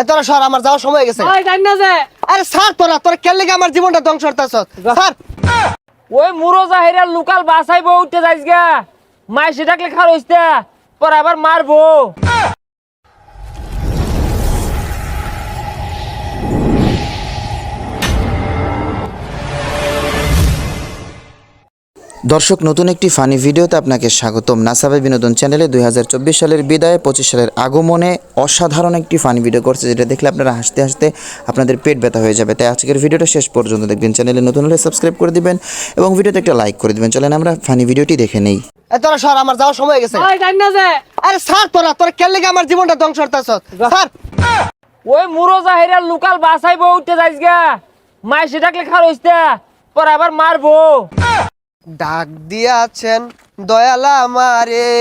এ তোরা সর আমার যাওয়ার সময় হয়ে গেছে। আরে স্যার তোরা তোরা কেন লেগে আমার জীবনটা ধ্বংস করতেছ? স্যার ওই মুরো জাহিরা লোকাল বাসাইবো উঠতে যাইস গা। মাই সেটাকে খার হইছে পর আবার মারবো। দর্শক নতুন একটি ফানি ভিডিওতে আপনাকে স্বাগতম। নাসাবে বিনোদন চ্যানেলে দুই হাজার চব্বিশ সালের বিদায় পঁচিশ সালের আগমনে অসাধারণ একটি ফানি ভিডিও করছে যেটা দেখলে আপনারা হাসতে হাসতে আপনাদের পেট ব্যথা হয়ে যাবে। তাই আজকের ভিডিওটা শেষ পর্যন্ত দেখবেন। চ্যানেলে নতুন হলে সাবস্ক্রাইব করে দিবেন এবং ভিডিওতে একটা লাইক করে দিবেন। চলেন আমরা ফানি ভিডিওটি দেখে নেই। তোরা সর আমার যাওয়ার সময় গেছে। না যে। আরে স্যার তোরা তোরা কেন লেগে আমার জীবনটা ধ্বংস করতেছ? স্যার ওই মুরো জাহিরা লোকাল বাসাইবো উঠতে যাইস গা। মাই সেটাকে খার হইতে পর আবার মারবো। ডাক দিয়াছেন, দয়ালা আমারে।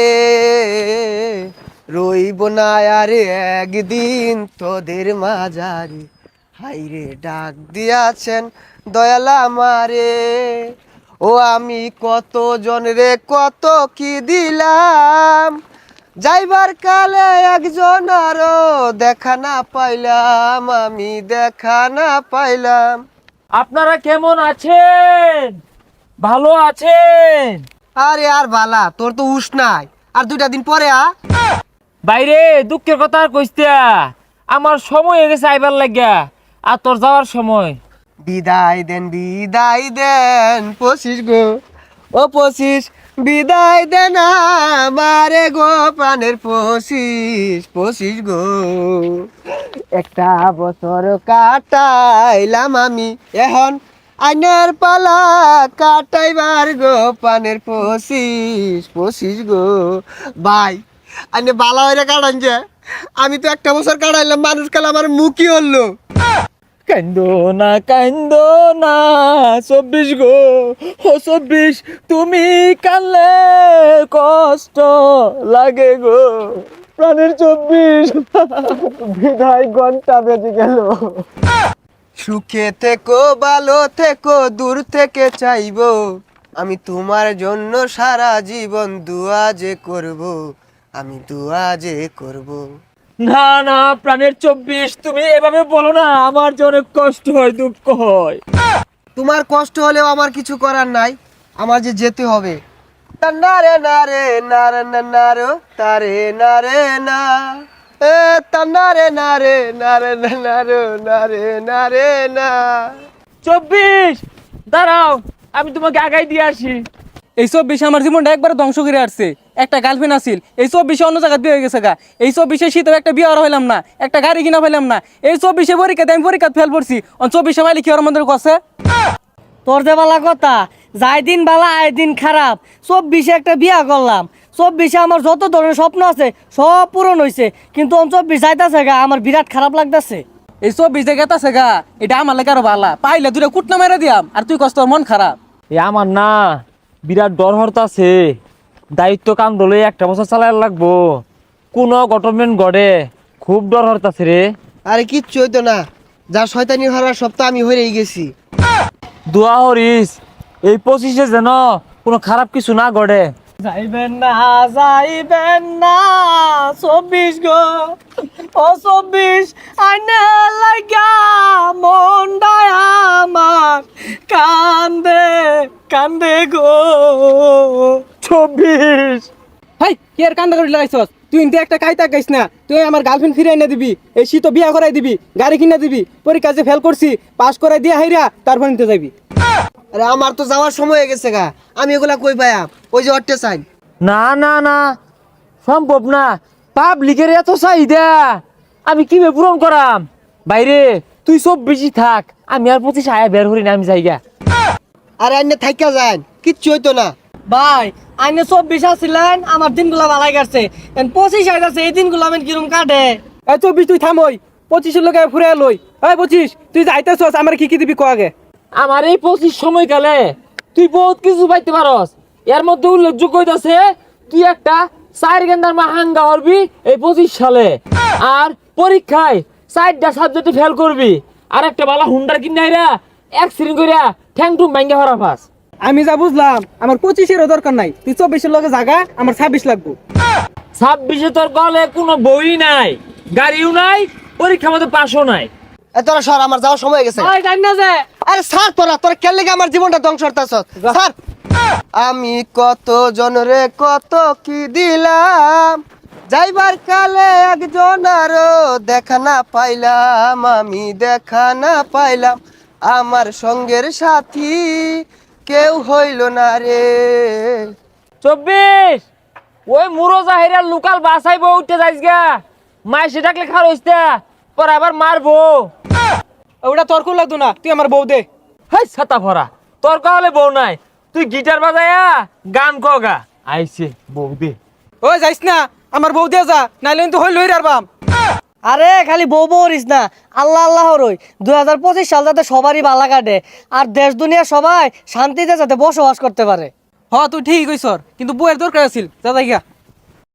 রইব না আরে একদিন তোদের মাঝারে। হাইরে ডাক দিয়াছেন, দয়ালা আমারে। ও আমি কত রে, কত কি দিলাম। যাইবার কালে একজন আরও দেখা না পাইলাম, আমি দেখা না পাইলাম। আপনারা কেমন আছেন? ভালো আছেন? আরে আর বালা তোর তো উস নাই। আর দুইটা দিন পরে আ? বাইরে দুঃখের কথা আর কইস্তা আমার সময় হয়ে গেছে আইবার লাগিয়া। আর তোর যাওয়ার সময়। বিদায় দেন বিদায় দেন পশিস গো। ও পশিস বিদায় দেন আমারে গো প্রাণের পশিস পশিস গো। একটা বছর কাটাইলাম আমি এখন আইনের পালা কাটাইবার গো, পানের পশিস পশিস গো। ভাই, আইনে বালা হইরে কাটান যে। আমি তো একটা বছর কাটাইলাম, মানুষ কাল আমার মুখই হলো। কান্দো না কান্দো না, চব্বিশ গো। ও চব্বিশ, তুমি কানলে কষ্ট লাগে গো। প্রাণের চব্বিশ বিদায় ঘণ্টা বেজে গেল। সুখে থেকো ভালো থেকো দূর থেকে চাইব আমি তোমার জন্য সারা জীবন দুয়া যে করব আমি দুয়া যে করব না না প্রাণের চব্বিশ তুমি এভাবে বলো না আমার যে অনেক কষ্ট হয় দুঃখ হয় তোমার কষ্ট হলেও আমার কিছু করার নাই আমার যে যেতে হবে তা না রে না রে না রে না না রে তারে না রে না এ তা না রে না রে না রে না না রে না রে না রে না। চব্বিশ দাঁড়াও আমি তোমাকে আগাই দিয়ে আসি। এই সব বিষয় আমার জীবনটা একবার ধ্বংস করে আসছে। একটা গার্লফ্রেন্ড আছিল এই সব বিষয় অন্য জায়গায় বিয়ে হয়ে গেছে গা। এই সব বিষয়ে শীতেও একটা বিয়ে আর হইলাম না একটা গাড়ি কিনা পাইলাম না। এই পরীক্ষাতে আমি পরীক্ষা ফেল পড়ছি। চব্বিশে মাইলে কি আর আমাদের কাছে? তোর যে বালা কথা যাই দিন বালা আয় দিন খারাপ। চব্বিশে একটা বিয়া করলাম। চব্বিশে আমার যত ধরনের স্বপ্ন আছে সব পূরণ হয়েছে কিন্তু চব্বিশ যাইতেছে গা আমার বিরাট খারাপ লাগতেছে। এই সব বিষয় গেতাছে গা এটা আমার লাগে আরও ভালা পাইলে দুটা কুটনা মেরে দিয়াম আর তুই কষ্ট মন খারাপ। এ আমার না বিরাট ডর হরতাছে। দায়িত্ব কাম দলে একটা বছর চালাই লাগবো। কোন গভর্নমেন্ট গড়ে খুব ডর হরতাছে রে। আরে কিচ্ছু হইতো না। যা শয়তানি হওয়ার সব তো আমি হয়েই গেছি। দোয়া হরিস এই পঁচিশে যেন কোনো খারাপ কিছু না গড়ে যাইবেন না যাইবেন না চব্বিশ গো। ও চব্বিশ আইনে লাগা মনটা আমার কান্দে কান্দে গো। চব্বিশ। হাই কি আর কান্দা করে লাগাইছস? তুই ইনতে একটা কাইতা গাইস না তুই আমার গার্লফ্রেন্ড ফিরে এনে দিবি এই শীত বিয়া করাই দিবি গাড়ি কিনে দিবি পরীক্ষা যে ফেল করছি পাস করাই দিয়ে হাইরা তারপর নিতে যাবি। আরে আমার তো যাওয়ার সময় হয়ে গেছে গা আমি এগুলা কই পায়া ওই যে অট্টে চাই না না না সম্ভব না পাবলিকের এত চাহিদা আমি কীভাবে পূরণ করাম? বাইরে তুই সব বেশি থাক আমি আর পঁচিশ আয়া বের করি না আমি যাইগা। আরে আইনে থাইকা যান কিচ্ছু হইতো না। ভাই আইনে চব্বিশ আসছিলেন আমার দিনগুলা ভালাই গেছে। পঁচিশ আইতাছে এই দিনগুলো আমি কিরম কাটে? এই চব্বিশ, তুই থামই পঁচিশের লোকে ফুরে লই। এই পঁচিশ, তুই যাইতেছস, আমার কি কি দিবি কো আগে? আমার এই পঁচিশ সময়কালে তুই বহুত কিছু পাইতে পারস। এর মধ্যে উল্লেখযোগ্য হইতাছে, তুই একটা চার গেন্দার মা হাঙ্গা হরবি এই পঁচিশ সালে। আর পরীক্ষায় চারটা সাবজেক্টে ফেল করবি। আর একটা বালা হুন্ডার কিনাইরা অ্যাক্সিডেন্ট কইরা ঠ্যাং টুম ভাঙ্গা হরা পাস আমি যা বুঝলাম আমার পঁচিশেরও দরকার নাই। তুই চব্বিশের লগে জাগা আমার ছাব্বিশ লাগবো। ছাব্বিশে তোর গলে কোনো বই নাই গাড়িও নাই পরীক্ষা মতো পাশও নাই। এ তোরা সর আমার যাওয়ার সময় হয়ে গেছে। ভাই জানি না যে। আরে স্যার তোরা তোরা কেন লেগে আমার জীবনটা ধ্বংস করতেছ? স্যার আমি কত জনরে কত কি দিলাম? যাইবার কালে একজন আরও দেখা না পাইলাম আমি দেখা না পাইলাম। আমার সঙ্গের সাথী কেউ হইল না রে। চব্বিশ ওই মুরো জাহিরা লোকাল বাসাইব উঠতে যাইস গা। মাই সে ডাকলে খার হইস্তা পর আবার মারবো। ওটা তর্ক লাগতো না তুই আমার বউ দে। হাই ছাতা ভরা তোর কাহলে বউ নাই তুই গিটার বাজায়া গান কগা আইছে বউ দে। ওই যাইস না আমার বউ দিয়ে যা নাইলে কিন্তু হইল হইর আরবাম আরে, খালি বউ বউ হরিস না। আল্লাহ আল্লাহ রই দু হাজার পঁচিশ সাল যাতে সবারই বালা কাটে। আর দেশ, দুনিয়া সবাই শান্তিতে যাতে বসবাস করতে পারে। হ, তুই ঠিকই কইছর কিন্তু বউয়ের দরকার আছিল। যা যাই গা